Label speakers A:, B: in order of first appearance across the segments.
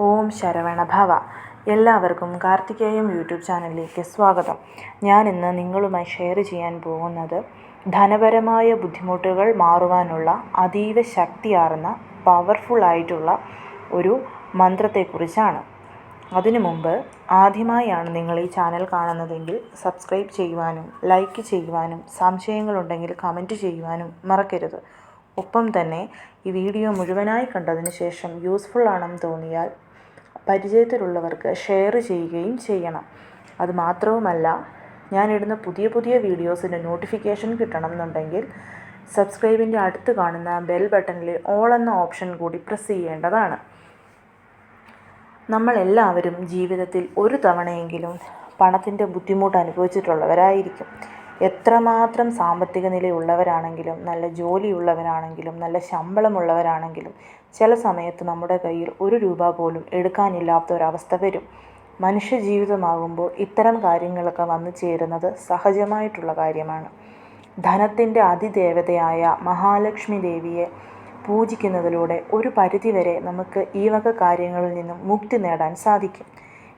A: ഓം ശരവണ ഭവ. എല്ലാവർക്കും കാർത്തികേയം യൂട്യൂബ് ചാനലിലേക്ക് സ്വാഗതം. ഞാൻ ഇന്ന് നിങ്ങളുമായി ഷെയർ ചെയ്യാൻ പോകുന്നത് ധനപരമായ ബുദ്ധിമുട്ടുകൾ മാറുവാനുള്ള അതീവ ശക്തിയാർന്ന പവർഫുൾ ആയിട്ടുള്ള ഒരു മന്ത്രത്തെക്കുറിച്ചാണ്. അതിനു മുമ്പ് ആദ്യമായാണ് നിങ്ങൾ ഈ ചാനൽ കാണുന്നതെങ്കിൽ സബ്സ്ക്രൈബ് ചെയ്യുവാനും ലൈക്ക് ചെയ്യുവാനും സംശയങ്ങളുണ്ടെങ്കിൽ കമന്റ് ചെയ്യുവാനും മറക്കരുത്. ഒപ്പം തന്നെ ഈ വീഡിയോ മുഴുവനായി കണ്ടതിന് ശേഷം യൂസ്ഫുൾ ആണെന്ന് തോന്നിയാൽ പരിചയത്തിലുള്ളവർക്ക് ഷെയർ ചെയ്യുകയും ചെയ്യണം. അതുമാത്രവുമല്ല ഞാനിടുന്ന പുതിയ പുതിയ വീഡിയോസിന്റെ നോട്ടിഫിക്കേഷൻ കിട്ടണം എന്നുണ്ടെങ്കിൽ സബ്സ്ക്രൈബിന്റെ അടുത്ത് കാണുന്ന ബെൽ ബട്ടണിൽ ഓൾ എന്ന ഓപ്ഷൻ കൂടി പ്രസ് ചെയ്യേണ്ടതാണ്. നമ്മളെല്ലാവരും ജീവിതത്തിൽ ഒരു തവണയെങ്കിലും പണത്തിന്റെ ബുദ്ധിമുട്ട് അനുഭവിച്ചിട്ടുള്ളവരായിരിക്കും. എത്രമാത്രം സാമ്പത്തിക നിലയുള്ളവരാണെങ്കിലും നല്ല ജോലിയുള്ളവരാണെങ്കിലും നല്ല ശമ്പളമുള്ളവരാണെങ്കിലും ചില സമയത്ത് നമ്മുടെ കയ്യിൽ ഒരു രൂപ പോലും എടുക്കാനില്ലാത്ത ഒരവസ്ഥ വരും. മനുഷ്യ ജീവിതമാകുമ്പോൾ ഇത്തരം കാര്യങ്ങളൊക്കെ വന്നു ചേരുന്നത് സഹജമായിട്ടുള്ള കാര്യമാണ്. ധനത്തിന്റെ അതിദേവതയായ മഹാലക്ഷ്മി ദേവിയെ പൂജിക്കുന്നതിലൂടെ ഒരു പരിധിവരെ നമുക്ക് ഈ വക കാര്യങ്ങളിൽ നിന്നും മുക്തി നേടാൻ സാധിക്കും.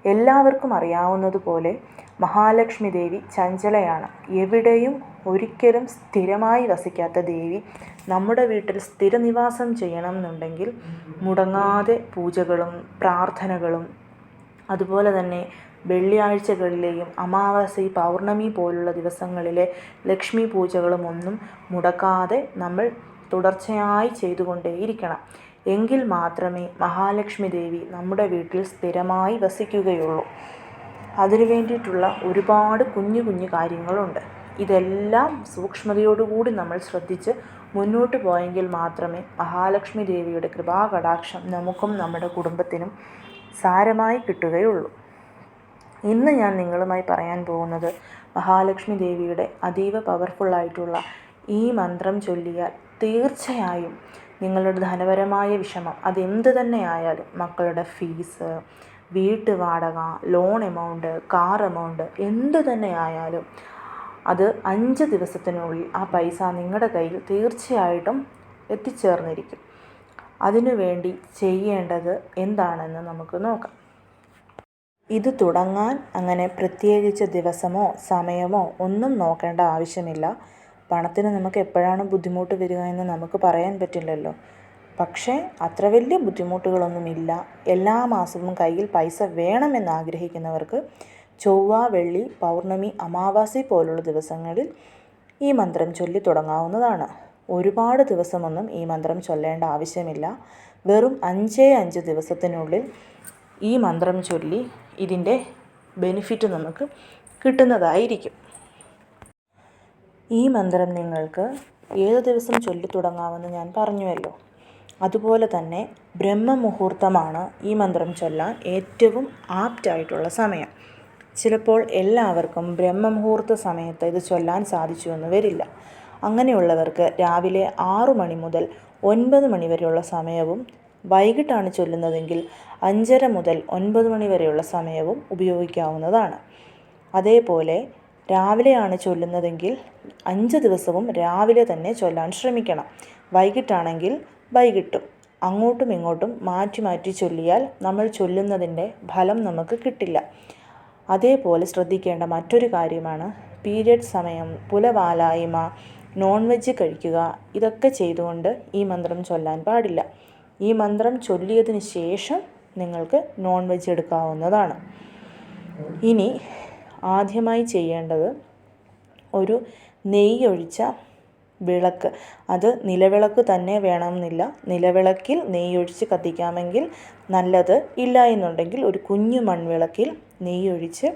A: എല്ലാവർക്കും അറിയാവുന്നതുപോലെ മഹാലക്ഷ്മി ദേവി ചഞ്ചലയാണ്. എവിടെയും ഒരിക്കലും സ്ഥിരമായി വസിക്കാത്ത ദേവി നമ്മുടെ വീട്ടിൽ സ്ഥിരനിവാസം ചെയ്യണം എന്നുണ്ടെങ്കിൽ മുടങ്ങാതെ പൂജകളും പ്രാർത്ഥനകളും അതുപോലെ തന്നെ വെള്ളിയാഴ്ചകളിലെയും അമാവാസി പൗർണമി പോലുള്ള ദിവസങ്ങളിലെ ലക്ഷ്മി പൂജകളും ഒന്നും മുടക്കാതെ നമ്മൾ തുടർച്ചയായി ചെയ്തുകൊണ്ടേയിരിക്കണം. എങ്കിൽ മാത്രമേ മഹാലക്ഷ്മി ദേവി നമ്മുടെ വീട്ടിൽ സ്ഥിരമായി വസിക്കുകയുള്ളൂ. അതിനു വേണ്ടിയിട്ടുള്ള ഒരുപാട് കുഞ്ഞു കുഞ്ഞു കാര്യങ്ങളുണ്ട്. ഇതെല്ലാം സൂക്ഷ്മതയോടുകൂടി നമ്മൾ ശ്രദ്ധിച്ച് മുന്നോട്ട് പോയെങ്കിൽ മാത്രമേ മഹാലക്ഷ്മി ദേവിയുടെ കൃപാകടാക്ഷം നമുക്കും നമ്മുടെ കുടുംബത്തിനും സാരമായി കിട്ടുകയുള്ളൂ. ഇന്ന് ഞാൻ നിങ്ങളുമായി പറയാൻ പോകുന്നത് മഹാലക്ഷ്മി ദേവിയുടെ അതീവ പവർഫുള്ളായിട്ടുള്ള ഈ മന്ത്രം ചൊല്ലിയാൽ തീർച്ചയായും നിങ്ങളുടെ ധനപരമായ വിഷമം അതെന്ത് തന്നെ ആയാലും മക്കളുടെ ഫീസ് വീട്ടു വാടക ലോൺ എമൗണ്ട് കാർ എമൗണ്ട് എന്ത് തന്നെ ആയാലും അത് അഞ്ച് ദിവസത്തിനുള്ളിൽ ആ പൈസ നിങ്ങളുടെ കയ്യിൽ തീർച്ചയായിട്ടും എത്തിച്ചേർന്നിരിക്കും. അതിനുവേണ്ടി ചെയ്യേണ്ടത് എന്താണെന്ന് നമുക്ക് നോക്കാം. ഇത് തുടങ്ങാൻ അങ്ങനെ പ്രത്യേകിച്ച് ദിവസമോ സമയമോ ഒന്നും നോക്കേണ്ട ആവശ്യമില്ല. പണത്തിന് നമുക്ക് എപ്പോഴാണ് ബുദ്ധിമുട്ട് വരിക എന്ന് നമുക്ക് പറയാൻ പറ്റില്ലല്ലോ. പക്ഷേ അത്ര വലിയ ബുദ്ധിമുട്ടുകളൊന്നുമില്ല. എല്ലാ മാസവും കയ്യിൽ പൈസ വേണമെന്ന് ആഗ്രഹിക്കുന്നവർക്ക് ചൊവ്വ വെള്ളി പൗർണമി അമാവാസി പോലുള്ള ദിവസങ്ങളിൽ ഈ മന്ത്രം ചൊല്ലി തുടങ്ങാവുന്നതാണ്. ഒരുപാട് ദിവസമൊന്നും ഈ മന്ത്രം ചൊല്ലേണ്ട ആവശ്യമില്ല. വെറും അഞ്ചേ അഞ്ച് ദിവസത്തിനുള്ളിൽ ഈ മന്ത്രം ചൊല്ലി ഇതിന്റെ ബെനിഫിറ്റ് നമുക്ക് കിട്ടുന്നതായിരിക്കും. ഈ മന്ത്രം നിങ്ങൾക്ക് ഏത് ദിവസം ചൊല്ലി തുടങ്ങാമെന്ന് ഞാൻ പറഞ്ഞുവല്ലോ. അതുപോലെ തന്നെ ബ്രഹ്മമുഹൂർത്തമാണ് ഈ മന്ത്രം ചൊല്ലാൻ ഏറ്റവും ആപ്റ്റായിട്ടുള്ള സമയം. ചിലപ്പോൾ എല്ലാവർക്കും ബ്രഹ്മമുഹൂർത്ത സമയത്ത് ഇത് ചൊല്ലാൻ സാധിച്ചു എന്ന് വരില്ല. അങ്ങനെയുള്ളവർക്ക് രാവിലെ ആറു മണി മുതൽ ഒൻപത് മണി വരെയുള്ള സമയവും വൈകിട്ടാണ് ചൊല്ലുന്നതെങ്കിൽ അഞ്ചര മുതൽ ഒൻപത് മണി വരെയുള്ള സമയവും ഉപയോഗിക്കാവുന്നതാണ്. അതേപോലെ രാവിലെയാണ് ചൊല്ലുന്നതെങ്കിൽ അഞ്ച് ദിവസവും രാവിലെ തന്നെ ചൊല്ലാൻ ശ്രമിക്കണം. വൈകിട്ടാണെങ്കിൽ വൈകിട്ടും. അങ്ങോട്ടും ഇങ്ങോട്ടും മാറ്റി മാറ്റി ചൊല്ലിയാൽ നമ്മൾ ചൊല്ലുന്നതിന്റെ ഫലം നമുക്ക് കിട്ടില്ല. അതേപോലെ ശ്രദ്ധിക്കേണ്ട മറ്റൊരു കാര്യമാണ് പീരിയഡ് സമയം പുലവാലായ്മ നോൺ വെജ് കഴിക്കുക. ഇതൊക്കെ ചെയ്തുകൊണ്ട് ഈ മന്ത്രം ചൊല്ലാൻ പാടില്ല. ഈ മന്ത്രം ചൊല്ലിയതിന് ശേഷം നിങ്ങൾക്ക് നോൺ വെജ് എടുക്കാവുന്നതാണ്. ഇനി ആദ്യമായി ചെയ്യേണ്ടത് ഒരു നെയ്യൊഴിച്ച വിളക്ക്. അത് നിലവിളക്ക് തന്നെ വേണമെന്നില്ല. നിലവിളക്കിൽ നെയ്യൊഴിച്ച് കത്തിക്കാമെങ്കിൽ നല്ലത് ഇല്ല എന്നുണ്ടെങ്കിൽ ഒരു കുഞ്ഞു മൺവിളക്കിൽ നെയ്യൊഴിച്ച്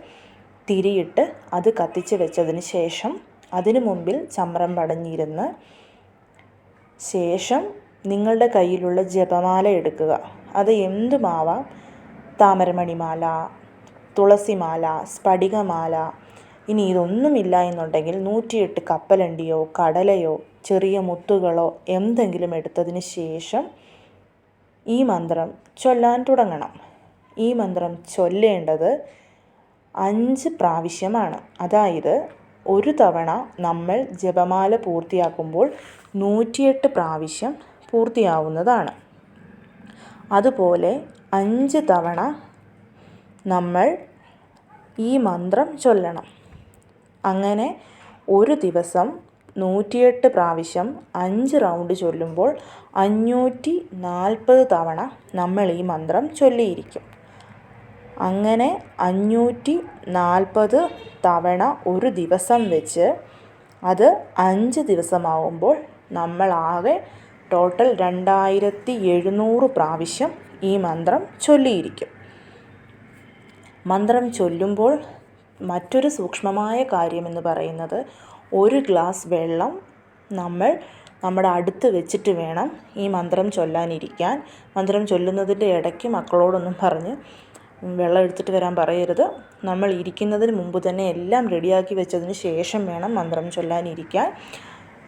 A: തിരിയിട്ട് അത് കത്തിച്ച് വെച്ചതിന് ശേഷം അതിനു മുമ്പിൽ ചമ്രം പടഞ്ഞിരുന്ന് ശേഷം നിങ്ങളുടെ കയ്യിലുള്ള ജപമാല എടുക്കുക. അത് എന്തുമാവാം? താമരമണിമാല തുളസിമാല സ്ഫടികമാല ഇനി ഇതൊന്നുമില്ല എന്നുണ്ടെങ്കിൽ നൂറ്റിയെട്ട് കപ്പലണ്ടിയോ കടലയോ ചെറിയ മുത്തുകളോ എന്തെങ്കിലും എടുത്തതിന് ശേഷം ഈ മന്ത്രം ചൊല്ലാൻ തുടങ്ങണം. ഈ മന്ത്രം ചൊല്ലേണ്ടത് അഞ്ച് പ്രാവശ്യമാണ്. അതായത് ഒരു തവണ നമ്മൾ ജപമാല പൂർത്തിയാക്കുമ്പോൾ നൂറ്റിയെട്ട് പ്രാവശ്യം പൂർത്തിയാവുന്നതാണ്. അതുപോലെ അഞ്ച് തവണ നമ്മൾ ഈ മന്ത്രം ചൊല്ലണം. അങ്ങനെ ഒരു ദിവസം നൂറ്റിയെട്ട് പ്രാവശ്യം അഞ്ച് റൗണ്ട് ചൊല്ലുമ്പോൾ അഞ്ഞൂറ്റി നാൽപ്പത് തവണ നമ്മൾ ഈ മന്ത്രം ചൊല്ലിയിരിക്കും. അങ്ങനെ അഞ്ഞൂറ്റി നാൽപ്പത് തവണ ഒരു ദിവസം വെച്ച് അത് അഞ്ച് ദിവസമാവുമ്പോൾ നമ്മളാകെ ടോട്ടൽ രണ്ടായിരത്തി എഴുന്നൂറ് പ്രാവശ്യം ഈ മന്ത്രം ചൊല്ലിയിരിക്കും. മന്ത്രം ചൊല്ലുമ്പോൾ മറ്റൊരു സൂക്ഷ്മമായ കാര്യമെന്ന് പറയുന്നത് ഒരു ഗ്ലാസ് വെള്ളം നമ്മൾ നമ്മുടെ അടുത്ത് വെച്ചിട്ട് വേണം ഈ മന്ത്രം ചൊല്ലാനിരിക്കാൻ. മന്ത്രം ചൊല്ലുന്നതിന്റെ ഇടയ്ക്ക് മക്കളോടൊന്നും പറഞ്ഞ് വെള്ളം എടുത്തിട്ട് വരാൻ പറയരുത്. നമ്മൾ ഇരിക്കുന്നതിന് മുമ്പ് തന്നെ എല്ലാം റെഡിയാക്കി വെച്ചതിന് ശേഷം വേണം മന്ത്രം ചൊല്ലാനിരിക്കാൻ.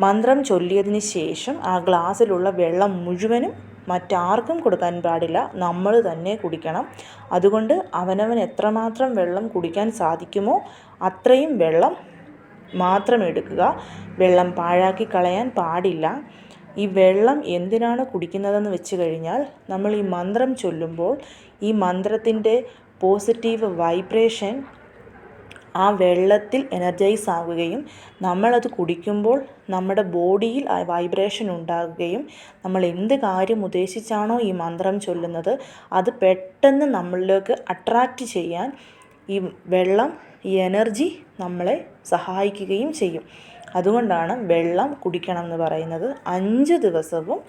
A: മന്ത്രം ചൊല്ലിയതിന് ശേഷം ആ ഗ്ലാസ്സിലുള്ള വെള്ളം മുഴുവനും മറ്റാർക്കും കൊടുക്കാൻ പാടില്ല. നമ്മൾ തന്നെ കുടിക്കണം. അതുകൊണ്ട് അവനവൻ എത്രമാത്രം വെള്ളം കുടിക്കാൻ സാധിക്കുമോ അത്രയും വെള്ളം മാത്രം എടുക്കുക. വെള്ളം പാഴാക്കി കളയാൻ പാടില്ല. ഈ വെള്ളം എന്തിനാണ് കുടിക്കുന്നതെന്ന് വെച്ച് കഴിഞ്ഞാൽ നമ്മൾ ഈ മന്ത്രം ചൊല്ലുമ്പോൾ ഈ മന്ത്രത്തിന്റെ പോസിറ്റീവ് വൈബ്രേഷൻ ആ വെള്ളത്തിൽ എനർജൈസ് ആകുകയും നമ്മളത് കുടിക്കുമ്പോൾ നമ്മുടെ ബോഡിയിൽ ആ വൈബ്രേഷൻ ഉണ്ടാകുകയും നമ്മൾ എന്ത് കാര്യം ഉദ്ദേശിച്ചാണോ ഈ മന്ത്രം ചൊല്ലുന്നത് അത് പെട്ടെന്ന് നമ്മളിലേക്ക് അട്രാക്റ്റ് ചെയ്യാൻ ഈ വെള്ളം ഈ എനർജി നമ്മളെ സഹായിക്കുകയും ചെയ്യും. അതുകൊണ്ടാണ് വെള്ളം കുടിക്കണം എന്ന് പറയുന്നത്. അഞ്ച് ദിവസവും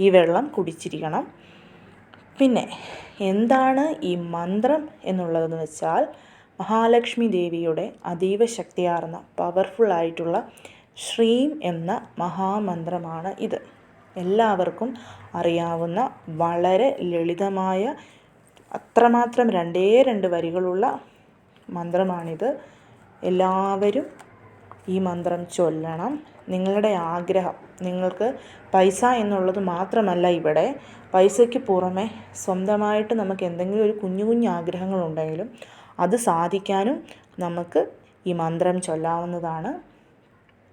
A: ഈ വെള്ളം കുടിച്ചിരിക്കണം. പിന്നെ എന്താണ് ഈ മന്ത്രം എന്നുള്ളതെന്ന് വെച്ചാൽ മഹാലക്ഷ്മി ദേവിയുടെ അതീവ ശക്തിയാർന്ന പവർഫുൾ ആയിട്ടുള്ള ശ്രീം എന്ന മഹാമന്ത്രമാണ് ഇത്. എല്ലാവർക്കും അറിയാവുന്ന വളരെ ലളിതമായ അത്രമാത്രം രണ്ടേ രണ്ട് വരികളുള്ള മന്ത്രമാണിത്. എല്ലാവരും ഈ മന്ത്രം ചൊല്ലണം. നിങ്ങളുടെ ആഗ്രഹം നിങ്ങൾക്ക് പൈസ എന്നുള്ളത് മാത്രമല്ല ഇവിടെ. പൈസയ്ക്ക് പുറമെ സ്വന്തമായിട്ട് നമുക്ക് എന്തെങ്കിലും ഒരു കുഞ്ഞു കുഞ്ഞു ആഗ്രഹങ്ങളുണ്ടെങ്കിലും അത് സാധിക്കാനും നമുക്ക് ഈ മന്ത്രം ചൊല്ലാവുന്നതാണ്.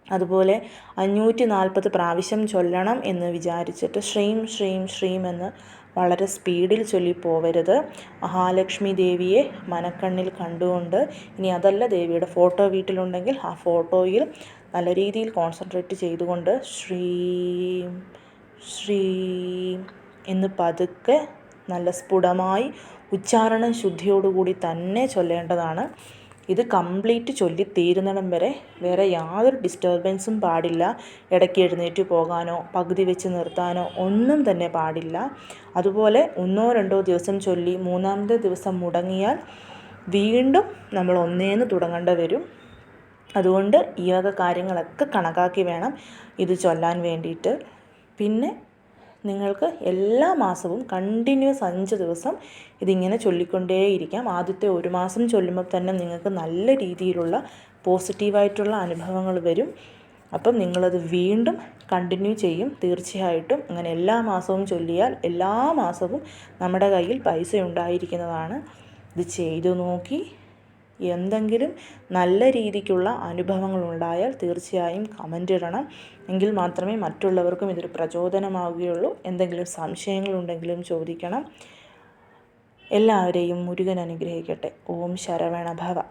A: അതുപോലെ അഞ്ഞൂറ്റി നാൽപ്പത് പ്രാവശ്യം ചൊല്ലണം എന്ന് വിചാരിച്ചിട്ട് ശ്രീം ശ്രീം ശ്രീം എന്ന് വളരെ സ്പീഡിൽ ചൊല്ലി പോവരുത്. മഹാലക്ഷ്മി ദേവിയെ മനക്കണ്ണിൽ കണ്ടുകൊണ്ട് ഇനി അതല്ല ദേവിയുടെ ഫോട്ടോ വീട്ടിലുണ്ടെങ്കിൽ ആ ഫോട്ടോയിൽ നല്ല രീതിയിൽ കോൺസെൻട്രേറ്റ് ചെയ്തുകൊണ്ട് ശ്രീം ശ്രീം എന്ന് പതുക്കെ നല്ല സ്ഫുടമായി ഉച്ചാരണ ശുദ്ധിയോടുകൂടി തന്നെ ചൊല്ലേണ്ടതാണ്. ഇത് കംപ്ലീറ്റ് ചൊല്ലി തീരുന്നിടം വരെ വേറെ യാതൊരു ഡിസ്റ്റർബൻസും പാടില്ല. ഇടയ്ക്ക് എഴുന്നേറ്റ് പോകാനോ പകുതി വെച്ച് നിർത്താനോ ഒന്നും തന്നെ പാടില്ല. അതുപോലെ ഒന്നോ രണ്ടോ ദിവസം ചൊല്ലി മൂന്നാമത്തെ ദിവസം മുടങ്ങിയാൽ വീണ്ടും നമ്മൾ ഒന്നേന്ന് തുടങ്ങേണ്ട വരും. അതുകൊണ്ട് ഈ വക കാര്യങ്ങളൊക്കെ കണക്കാക്കി വേണം ഇത് ചൊല്ലാൻ വേണ്ടിയിട്ട്. പിന്നെ നിങ്ങൾക്ക് എല്ലാ മാസവും കണ്ടിന്യൂസ് അഞ്ച് ദിവസം ഇതിങ്ങനെ ചൊല്ലിക്കൊണ്ടേയിരിക്കാം. ആദ്യത്തെ ഒരു മാസം ചൊല്ലുമ്പോൾ തന്നെ നിങ്ങൾക്ക് നല്ല രീതിയിലുള്ള പോസിറ്റീവായിട്ടുള്ള അനുഭവങ്ങൾ വരും. അപ്പം നിങ്ങളത് വീണ്ടും കണ്ടിന്യൂ ചെയ്യും. തീർച്ചയായിട്ടും അങ്ങനെ എല്ലാ മാസവും ചൊല്ലിയാൽ എല്ലാ മാസവും നമ്മുടെ കയ്യിൽ പൈസ ഉണ്ടായിരിക്കുന്നതാണ്. ഇത് ചെയ്തു നോക്കി. എന്തെങ്കിലും നല്ല രീതിക്കുള്ള അനുഭവങ്ങൾ ഉണ്ടായാൽ തീർച്ചയായും കമന്റ് ഇടണം. എങ്കിൽ മാത്രമേ മറ്റുള്ളവർക്കും ഇതൊരു പ്രചോദനമാവുകയുള്ളൂ. എന്തെങ്കിലും സംശയങ്ങളുണ്ടെങ്കിലും ചോദിക്കണം. എല്ലാവരെയും മുരുകൻ അനുഗ്രഹിക്കട്ടെ. ഓം ശരവണ ഭവ